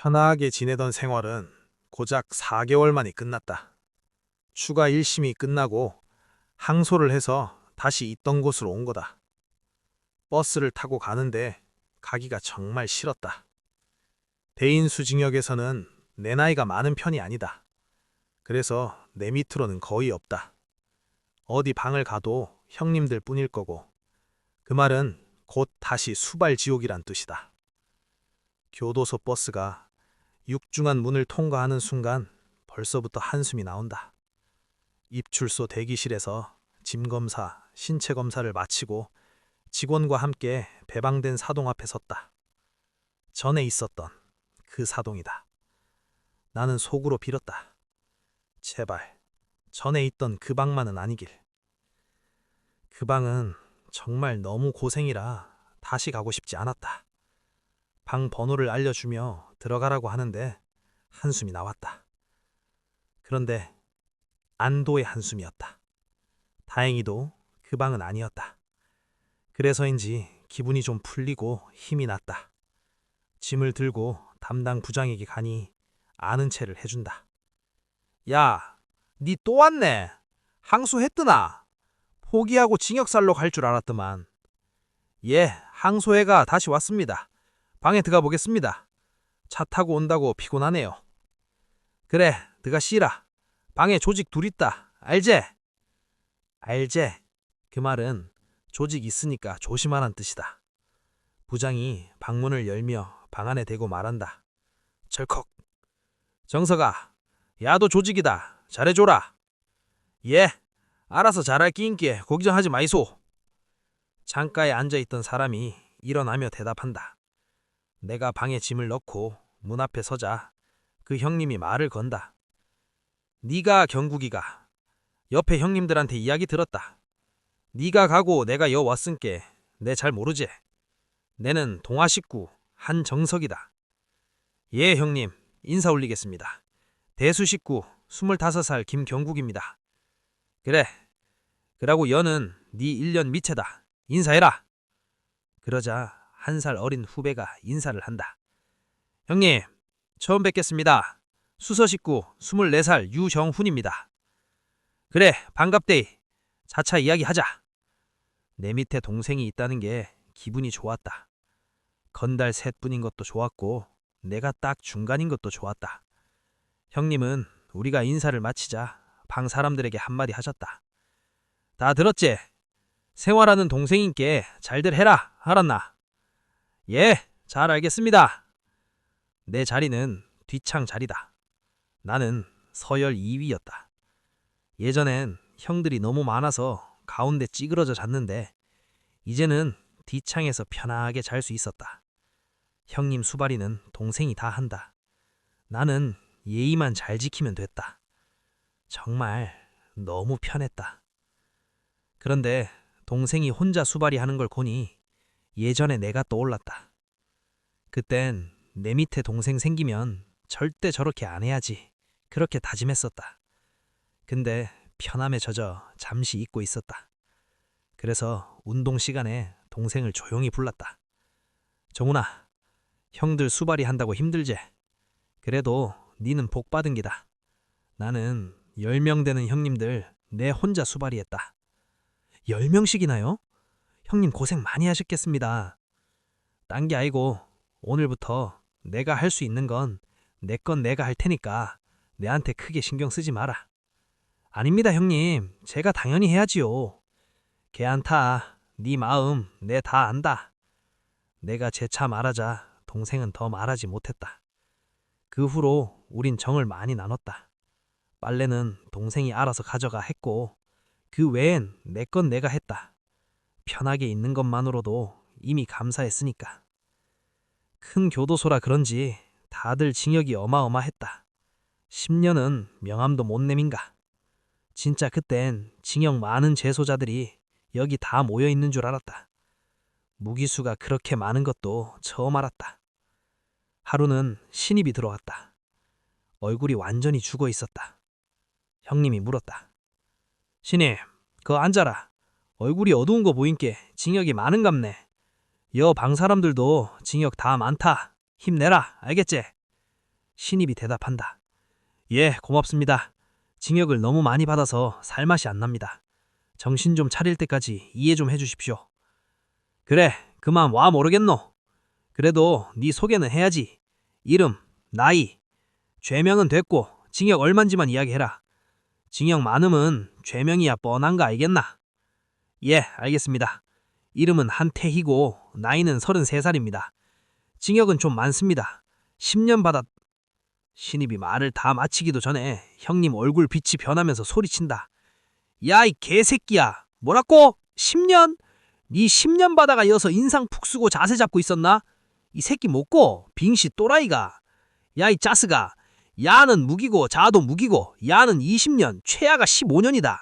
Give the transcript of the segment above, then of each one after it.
편하게 지내던 생활은 고작 4개월 만에 끝났다. 추가 1심이 끝나고 항소를 해서 다시 있던 곳으로 온 거다. 버스를 타고 가는데 가기가 정말 싫었다. 대인수징역에서는 내 나이가 많은 편이 아니다. 그래서 내 밑으로는 거의 없다. 어디 방을 가도 형님들 뿐일 거고, 그 말은 곧 다시 수발 지옥이란 뜻이다. 교도소 버스가 육중한 문을 통과하는 순간 벌써부터 한숨이 나온다. 입출소 대기실에서 짐 검사, 신체 검사를 마치고 직원과 함께 배방된 사동 앞에 섰다. 전에 있었던 그 사동이다. 나는 속으로 빌었다. 제발 전에 있던 그 방만은 아니길. 그 방은 정말 너무 고생이라 다시 가고 싶지 않았다. 방 번호를 알려주며 들어가라고 하는데 한숨이 나왔다. 그런데 안도의 한숨이었다. 다행히도 그 방은 아니었다. 그래서인지 기분이 좀 풀리고 힘이 났다. 짐을 들고 담당 부장에게 가니 아는 체를 해준다. 야, 니 또 왔네. 항소했드나? 포기하고 징역살로 갈 줄 알았더만. 예, 항소해가 다시 왔습니다. 방에 들어가 보겠습니다. 차 타고 온다고 피곤하네요. 그래, 드가 쉬라. 방에 조직 둘 있다. 알제? 알제. 그 말은 조직 있으니까 조심하란 뜻이다. 부장이 방문을 열며 방 안에 대고 말한다. 철컥. 정서가, 야도 조직이다. 잘해줘라. 예, 알아서 잘할 끼인께 걱정하지 마이소. 창가에 앉아있던 사람이 일어나며 대답한다. 내가 방에 짐을 넣고 문 앞에 서자 그 형님이 말을 건다. 네가 경국이가 옆에 형님들한테 이야기 들었다. 네가 가고 내가 여 왔은께 내 잘 모르지. 내는 동아 식구 한정석이다. 예 형님 인사 올리겠습니다. 대수 식구 25살 김경국입니다. 그래. 그러고 여는 네 1년 미체다. 인사해라. 그러자 한 살 어린 후배가 인사를 한다. 형님, 처음 뵙겠습니다. 수서 식구 24살 유정훈입니다. 그래, 반갑데이. 자차 이야기하자. 내 밑에 동생이 있다는 게 기분이 좋았다. 건달 셋뿐인 것도 좋았고 내가 딱 중간인 것도 좋았다. 형님은 우리가 인사를 마치자 방 사람들에게 한마디 하셨다. 다 들었지? 생활하는 동생인께 잘들 해라. 알았나? 예, 잘 알겠습니다. 내 자리는 뒷창 자리다. 나는 서열 2위였다. 예전엔 형들이 너무 많아서 가운데 찌그러져 잤는데 이제는 뒷창에서 편하게 잘 수 있었다. 형님 수발이는 동생이 다 한다. 나는 예의만 잘 지키면 됐다. 정말 너무 편했다. 그런데 동생이 혼자 수발이 하는 걸 보니 예전에 내가 떠올랐다. 그땐 내 밑에 동생 생기면 절대 저렇게 안 해야지. 그렇게 다짐했었다. 근데 편함에 젖어 잠시 잊고 있었다. 그래서 운동 시간에 동생을 조용히 불렀다. 정훈아, 형들 수발이 한다고 힘들제. 그래도 니는 복 받은 기다. 나는 10명 되는 형님들 내 혼자 수발이 했다. 10명씩이나요? 형님 고생 많이 하셨겠습니다. 딴 게 아니고 오늘부터 내가 할 수 있는 건 내 건 내가 할 테니까 내한테 크게 신경 쓰지 마라. 아닙니다, 형님. 제가 당연히 해야지요. 걔 안타. 네 마음 내 다 안다. 내가 재차 말하자 동생은 더 말하지 못했다. 그 후로 우린 정을 많이 나눴다. 빨래는 동생이 알아서 가져가 했고 그 외엔 내 건 내가 했다. 편하게 있는 것만으로도 이미 감사했으니까. 큰 교도소라 그런지 다들 징역이 어마어마했다. 10년은 명함도 못 내민가. 진짜 그땐 징역 많은 재소자들이 여기 다 모여 있는 줄 알았다. 무기수가 그렇게 많은 것도 처음 알았다. 하루는 신입이 들어왔다. 얼굴이 완전히 죽어 있었다. 형님이 물었다. 신입, 거 앉아라. 얼굴이 어두운 거 보인께 징역이 많은갑네. 여 방 사람들도 징역 다 많다. 힘내라, 알겠지? 신입이 대답한다. 예, 고맙습니다. 징역을 너무 많이 받아서 살맛이 안 납니다. 정신 좀 차릴 때까지 이해 좀 해주십시오. 그래, 그만 와 모르겠노. 그래도 네 소개는 해야지. 이름, 나이, 죄명은 됐고 징역 얼만지만 이야기해라. 징역 많음은 죄명이야 뻔한 거 알겠나? 예, 알겠습니다. 이름은 한태희고 나이는 33살입니다. 징역은 좀 많습니다. 10년 받았... 신입이 말을 다 마치기도 전에 형님 얼굴 빛이 변하면서 소리친다. 야 이 개새끼야. 뭐라고? 10년? 네 10년 받아가 이어서 인상 푹 쓰고 자세 잡고 있었나? 이 새끼 못고 빙시 또라이가. 야 이 짜스가. 야는 무기고 자도 무기고 야는 20년 최하가 15년이다.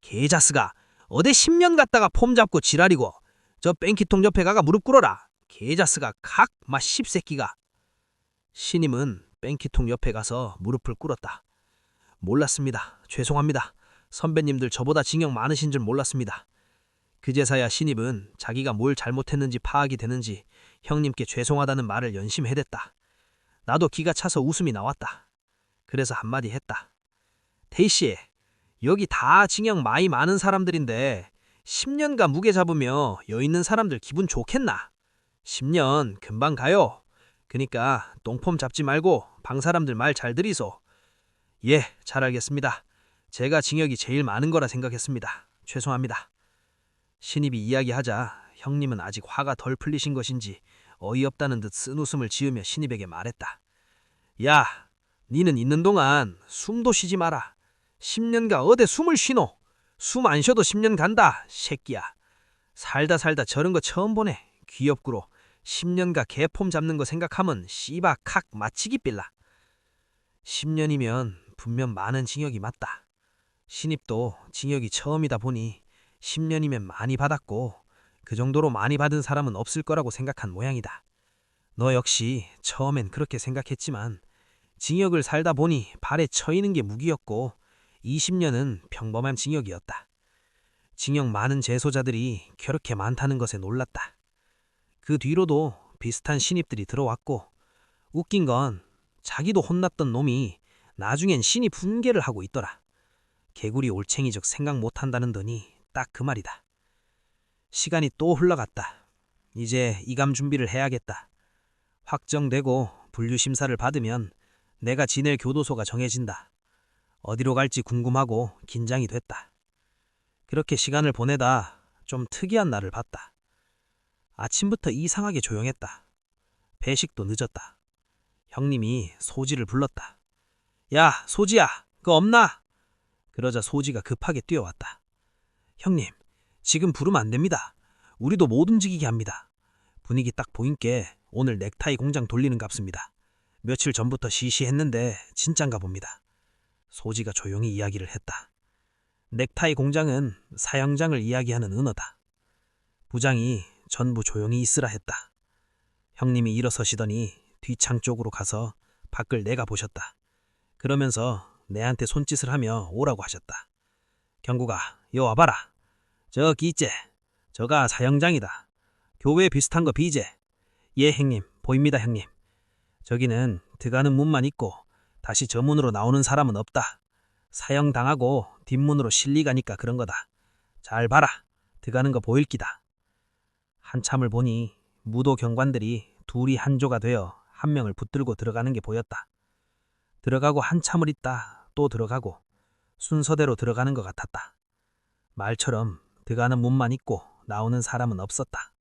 개자스가 어디 10년 갔다가 폼 잡고 지랄이고 저 뺑키통 옆에 가가 무릎 꿇어라. 개자스가 각마 씹새끼가. 신임은 뺑키통 옆에 가서 무릎을 꿇었다. 몰랐습니다. 죄송합니다. 선배님들 저보다 징역 많으신 줄 몰랐습니다. 그제서야 신입은 자기가 뭘 잘못했는지 파악이 되는지 형님께 죄송하다는 말을 연심해댔다. 나도 기가 차서 웃음이 나왔다. 그래서 한마디 했다. 테이씨, 여기 다 징역 많이 많은 사람들인데 10년간 무게 잡으며 여 있는 사람들 기분 좋겠나? 10년 금방 가요. 그니까 똥폼 잡지 말고 방 사람들 말 잘 들이소. 예, 잘 알겠습니다. 제가 징역이 제일 많은 거라 생각했습니다. 죄송합니다. 신입이 이야기하자 형님은 아직 화가 덜 풀리신 것인지 어이없다는 듯 쓴 웃음을 지으며 신입에게 말했다. 야, 니는 있는 동안 숨도 쉬지 마라. 10년가 어디 숨을 쉬노? 숨 안 쉬어도 10년 간다, 새끼야. 살다 살다 저런 거 처음 보네. 귀엽구로. 10년가 개폼 잡는 거 생각하면 씨바 칵 마치기 빌라. 10년이면 분명 많은 징역이 맞다. 신입도 징역이 처음이다 보니 10년이면 많이 받았고 그 정도로 많이 받은 사람은 없을 거라고 생각한 모양이다. 너 역시 처음엔 그렇게 생각했지만 징역을 살다 보니 발에 처이는 게 무기였고 20년은 평범한 징역이었다. 징역 많은 재소자들이 그렇게 많다는 것에 놀랐다. 그 뒤로도 비슷한 신입들이 들어왔고 웃긴 건 자기도 혼났던 놈이 나중엔 신입 훈계를 하고 있더라. 개구리 올챙이적 생각 못한다는 더니 딱 그 말이다. 시간이 또 흘러갔다. 이제 이감 준비를 해야겠다. 확정되고 분류 심사를 받으면 내가 지낼 교도소가 정해진다. 어디로 갈지 궁금하고 긴장이 됐다. 그렇게 시간을 보내다 좀 특이한 날을 봤다. 아침부터 이상하게 조용했다. 배식도 늦었다. 형님이 소지를 불렀다. 야, 소지야, 그거 없나? 그러자 소지가 급하게 뛰어왔다. 형님, 지금 부르면 안 됩니다. 우리도 못 움직이게 합니다. 분위기 딱 보인께 오늘 넥타이 공장 돌리는 값습니다. 며칠 전부터 시시했는데 진짠가 봅니다. 소지가 조용히 이야기를 했다. 넥타이 공장은 사형장을 이야기하는 은어다. 부장이 전부 조용히 있으라 했다. 형님이 일어서시더니 뒤창 쪽으로 가서 밖을 내가 보셨다. 그러면서 내한테 손짓을 하며 오라고 하셨다. 경구가 요 와봐라. 저 기째. 저가 사형장이다. 교회 비슷한 거 비제. 예 형님 보입니다 형님. 저기는 들어가는 문만 있고 다시 저 문으로 나오는 사람은 없다. 사형 당하고 뒷문으로 실리 가니까 그런 거다. 잘 봐라. 들어가는 거 보일 기다. 한참을 보니 무도 경관들이 둘이 한조가 되어 한 명을 붙들고 들어가는 게 보였다. 들어가고 한참을 있다 또 들어가고 순서대로 들어가는 것 같았다. 말처럼 들어가는 문만 있고 나오는 사람은 없었다.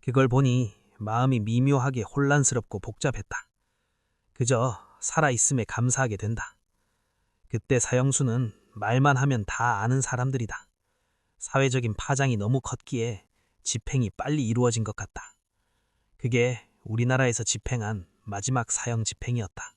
그걸 보니 마음이 미묘하게 혼란스럽고 복잡했다. 그저 살아있음에 감사하게 된다. 그때 사형수는 말만 하면 다 아는 사람들이다. 사회적인 파장이 너무 컸기에 집행이 빨리 이루어진 것 같다. 그게 우리나라에서 집행한 마지막 사형 집행이었다.